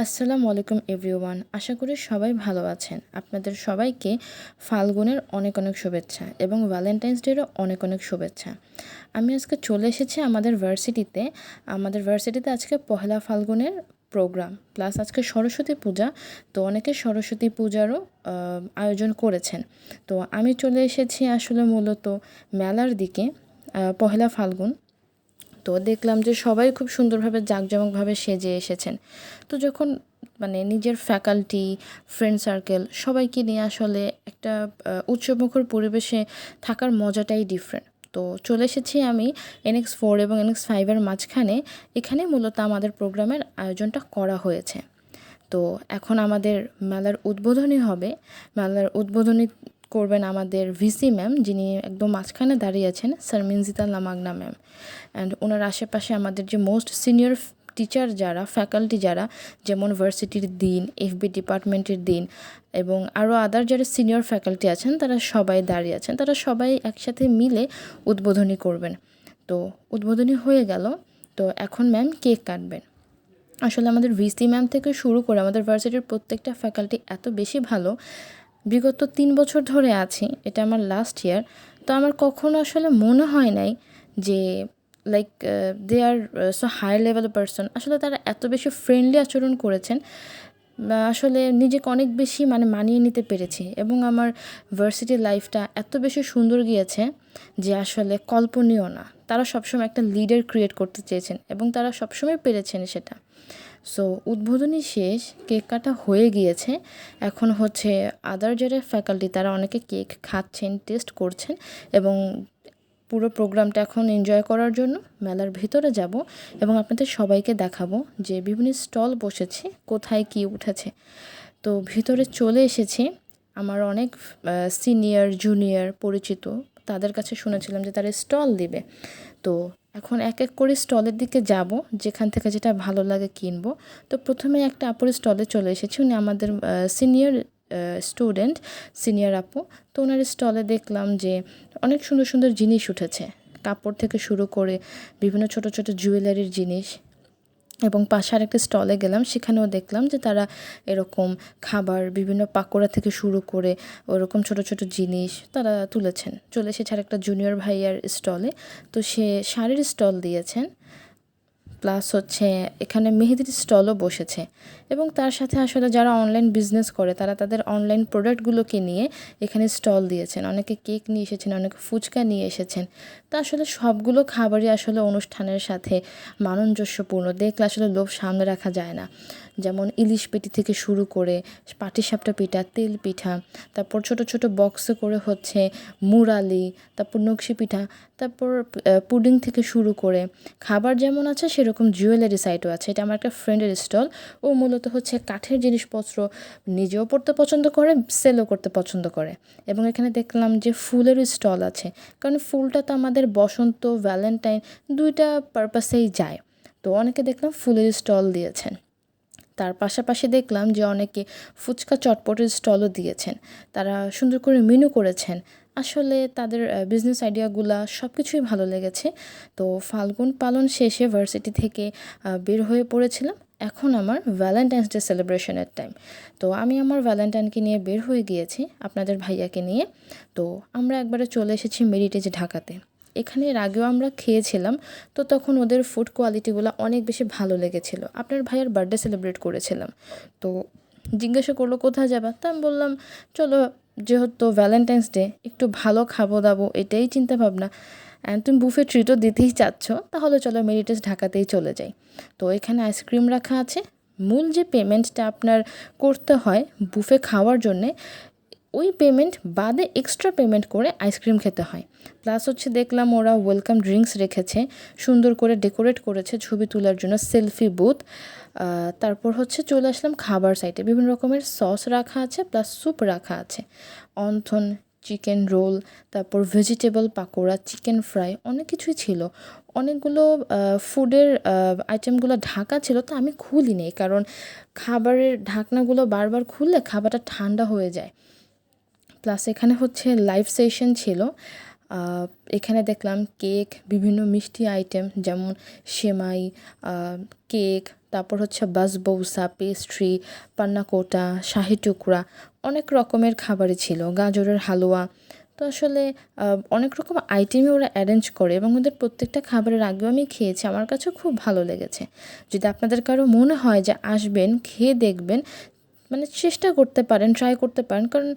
আসসালামু আলাইকুম এভরিওয়ান। আশা করি সবাই ভালো আছেন। আপনাদের সবাইকে ফাল্গুনের অনেক অনেক শুভেচ্ছা এবং ভ্যালেন্টাইন্স ডেরও অনেক অনেক শুভেচ্ছা। আমি আজকে চলে এসেছি আমাদের ভার্সিটিতে। আমাদের ভার্সিটিতে আজকে পহেলা ফাল্গুনের প্রোগ্রাম। প্লাস আজকে সরস্বতী পূজা। তো অনেকে সরস্বতী পূজারও আয়োজন করেছেন। তো আমি চলে এসেছি আসলে মূলত মেলার দিকে পহেলা ফাল্গুন। তো দেখলাম যে সবাই খুব সুন্দরভাবে, জাঁকজমকভাবে সেজে এসেছেন। তো যখন মানে নিজের ফ্যাকাল্টি ফ্রেন্ড সার্কেল সবাইকে নিয়ে আসলে একটা উৎসবমুখর পরিবেশে থাকার মজাটাই ডিফারেন্ট তো চলে এসেছি আমি এনএক্স ফোর এবং এনএক্স ফাইভের মাঝখানে। এখানে মূলত আমাদের প্রোগ্রামের আয়োজনটা করা হয়েছে। তো এখন আমাদের মেলার উদ্বোধনী হবে। মেলার উদ্বোধনী করবেন আমাদের ভিসি ম্যাম, যিনি একদম মাঝখানে দাঁড়িয়ে আছেন sir Minjita Lamagna ma'am. And ওনার আশেপাশে আমাদের যে মোস্ট সিনিয়র টিচার যারা ফ্যাকাল্টি যারা, যেমন ভার্সিটির দিন এফবি ডিপার্টমেন্টের দিন এবং আরও আদার যারা সিনিয়র ফ্যাকাল্টি আছেন, তারা সবাই দাঁড়িয়ে আছেন। তারা সবাই একসাথে মিলে উদ্বোধনী করবেন। তো উদ্বোধনী হয়ে গেল। তো এখন ম্যাম কেক কাটবেন। আসলে আমাদের ভিসি ম্যাম থেকে শুরু করে আমাদের ভার্সিটির প্রত্যেকটা ফ্যাকাল্টি এত বেশি ভালো। বিগত তিন বছর ধরে আছি, এটা আমার লাস্ট ইয়ার তো আমার কখনো আসলে মনে হয় নাই যে like they are so high level person আসলে তারা এত বেশি ফ্রেন্ডলি আচরণ করেছেন আসলে নিজেকে অনেক বেশি মানে মানিয়ে নিতে পেরেছি এবং আমার ভার্সিটি লাইফটা এত বেশি সুন্দর গিয়েছে যে আসলে কল্পনীয় না। তারা সবসময় একটা লিডার ক্রিয়েট করতে চেয়েছেন এবং তারা সবসময় পেরেছেন সেটা। সো উদ্বোধনী শেষ কেক কাটা হয়ে গিয়েছে। এখন হচ্ছে আদার যারা ফ্যাকাল্টি তারা অনেকে কেক খাচ্ছেন টেস্ট করছেন এবং পুরো প্রোগ্রামটা এখন এনজয় করার জন্য মেলার ভিতরে যাব এবং আপনাদের সবাইকে দেখাবো যে বিভিন্ন স্টল বসেছে, কোথায় কি উঠেছে। তো ভিতরে চলে এসেছি। আমার অনেক সিনিয়র জুনিয়র পরিচিত, তাদের কাছে শুনেছিলাম যে তারা স্টল দিবে। তো এখন এক এক করে স্টলের দিকে যাব, যেখান থেকে যেটা ভালো লাগে কিনবো। তো প্রথমে একটা আপুর স্টলে চলে এসেছি, উনি আমাদের সিনিয়র স্টুডেন্ট সিনিয়র আপু। তো ওনার স্টলে দেখলাম যে অনেক সুন্দর সুন্দর জিনিস উঠেছে। কাপড় থেকে শুরু করে বিভিন্ন ছোট ছোট জুয়েলারির জিনিস। এবং পাশে আরেকটা স্টলে গেলাম, সেখানেও দেখলাম যে তারা এরকম খাবার, বিভিন্ন পাকোড়া থেকে শুরু করে ওরকম ছোট ছোট জিনিস তারা তুলেছেন। চলে এসেছে আরেকটা জুনিয়র ভাইয়ার স্টলে তো সে শাড়ির স্টল দিয়েছেন। প্লাস হচ্ছে এখানে মেহেদির স্টলও বসেছে। এবং তার সাথে আসলে যারা অনলাইন বিজনেস করে, তারা তাদের অনলাইন প্রোডাক্টগুলোকে নিয়ে এখানে স্টল দিয়েছেন। অনেকে কেক নিয়ে এসেছেন, অনেকে ফুচকা নিয়ে এসেছেন। তা আসলে সবগুলো খাবারই আসলে অনুষ্ঠানের সাথে মানঞ্জস্যপূর্ণ। দেখলে আসলে লোভ সামনে রাখা যায় না। যেমন ইলিশ পেটি থেকে শুরু করে পাটিসাপটা পিঠা, তেল পিঠা, তারপর ছোট ছোট বক্সে করে হচ্ছে মুরালি, তারপর নকশি পিঠা, তারপর পুডিং থেকে শুরু করে খাবার যেমন আছে সেরকম জুয়েলারি সাইটও আছে। এটা আমার একটা ফ্রেন্ডের স্টল ও মূলত হচ্ছে কাঠের জিনিসপত্র নিজেও পড়তে পছন্দ করে সেলও করতে পছন্দ করে। এবং এখানে দেখলাম যে ফুলের স্টল আছে। কারণ ফুলটা তো আমাদের বসন্ত ভ্যালেন্টাইন দুইটা পারপাসেই যায়। তো অনেকে দেখলাম ফুলের স্টল দিয়েছেন। তার পাশাপাশি দেখলাম যে অনেকে ফুচকা চটপটের স্টলও দিয়েছেন। তারা সুন্দর করে মেনু করেছেন। আসলে তাদের বিজনেস আইডিয়াগুলা সব কিছুই ভালো লেগেছে। তো ফাল্গুন পালন শেষে ভার্সিটি থেকে বের হয়ে পড়েছিলাম। এখন আমার ভ্যালেন্টাইন্স ডে সেলিব্রেশনের টাইম তো আমি আমার ভ্যালেন্টাইনকে নিয়ে বের হয়ে গিয়েছি আপনাদের ভাইয়াকে নিয়ে। তো আমরা একবারে চলে এসেছি মেরিটেজ ঢাকাতে। এখানে এর আগেও আমরা খেয়েছিলাম, তো তখন ওদের ফুড কোয়ালিটিগুলো অনেক বেশি ভালো লেগেছিলো। আপনার ভাইয়ের বার্থডে সেলিব্রেট করেছিলাম, তো জিজ্ঞাসা করল, কোথায় যাবা? তা আমি বললাম, চলো, যেহেতু ভ্যালেন্টাইন্স ডে একটু ভালো খাব দাবো, এটাই চিন্তা ভাবনা। অ্যান্ড তুমি বুফে ট্রিটও দিতেই চাচ্ছ, তাহলে চলো মেরিটেস ঢাকাতেই চলে যাই। তো এখানে আইসক্রিম রাখা আছে। মূল যে পেমেন্টটা আপনার করতে হয় বুফে খাওয়ার জন্যে ওই পেমেন্ট বাদে এক্সট্রা পেমেন্ট করে আইসক্রিম খেতে হয়। প্লাস হচ্ছে দেখলাম ওরা ওয়েলকাম ড্রিঙ্কস রেখেছে, সুন্দর করে ডেকোরেট করেছে ছবি তোলার জন্য সেলফি বুথ তারপর হচ্ছে চলে আসলাম খাবার সাইটে বিভিন্ন রকমের সস রাখা আছে প্লাস স্যুপ রাখা আছে। অন্থন চিকেন রোল তারপর ভেজিটেবল পাকোড়া চিকেন ফ্রাই অনেক কিছুই ছিল। অনেকগুলো ফুডের আইটেমগুলো ঢাকা ছিল, তো আমি খুলিনি। কারণ খাবারের ঢাকনাগুলো বারবার খুললে খাবারটা ঠান্ডা হয়ে যায়। প্লাস এখানে হচ্ছে লাইভ সেশন ছিল। এখানে দেখলাম কেক বিভিন্ন মিষ্টি আইটেম যেমন সেমাই কেক তারপর হচ্ছে বাসবৌসা পেস্ট্রি পান্না কোটা শাহি টুকরা, অনেক রকমের খাবারই ছিল। গাজরের হালুয়া। তো আসলে অনেক রকম আইটেমই ওরা অ্যারেঞ্জ করে এবং ওদের প্রত্যেকটা খাবারের আগেও আমি খেয়েছি। আমার কাছেও খুব ভালো লেগেছে। যদি আপনাদের কারও মনে হয় যে আসবেন, খেয়ে দেখবেন মানে চেষ্টা করতে পারেন ট্রাই করতে পারেন। কারণ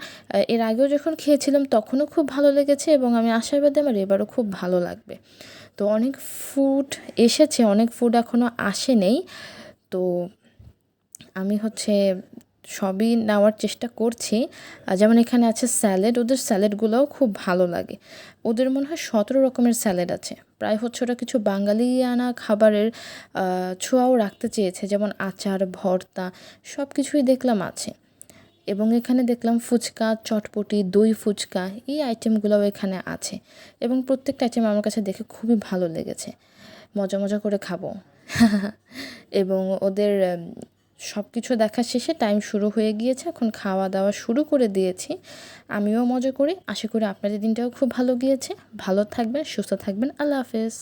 এর আগেও যখন খেয়েছিলাম তখনও খুব ভালো লেগেছে এবং আমি আশাবাদী আমার এবারও খুব ভালো লাগবে। তো অনেক ফুড এসেছে, অনেক ফুড এখনও আসে নেই। তো আমি হচ্ছে সবই নেওয়ার চেষ্টা করছি। যেমন এখানে আছে স্যালাড, ওদের স্যালাডগুলোও খুব ভালো লাগে। ওদের মনে হয় সতেরো রকমের স্যালাড আছে। প্রায় হচ্ছে ওরা কিছু বাঙালিয়ানা খাবারের ছোঁয়াও রাখতে চেয়েছে। যেমন আচার, ভর্তা সব কিছুই দেখলাম আছে। এবং এখানে দেখলাম ফুচকা, চটপটি, দই ফুচকা, এই আইটেমগুলোও এখানে আছে। এবং প্রত্যেকটা আইটেম আমার কাছে দেখে খুবই ভালো লেগেছে। মজা মজা করে খাব। এবং ওদের সব কিছু দেখা শেষে টাইম শুরু হয়ে গিয়েছে, এখন খাওয়া দাওয়া শুরু করে দিয়েছি। আমিও মজা করি, আশা করি আপনাদের দিনটাও খুব ভালো গিয়েছে। ভালো থাকবেন, সুস্থ থাকবেন, আল্লাহ হাফেজ।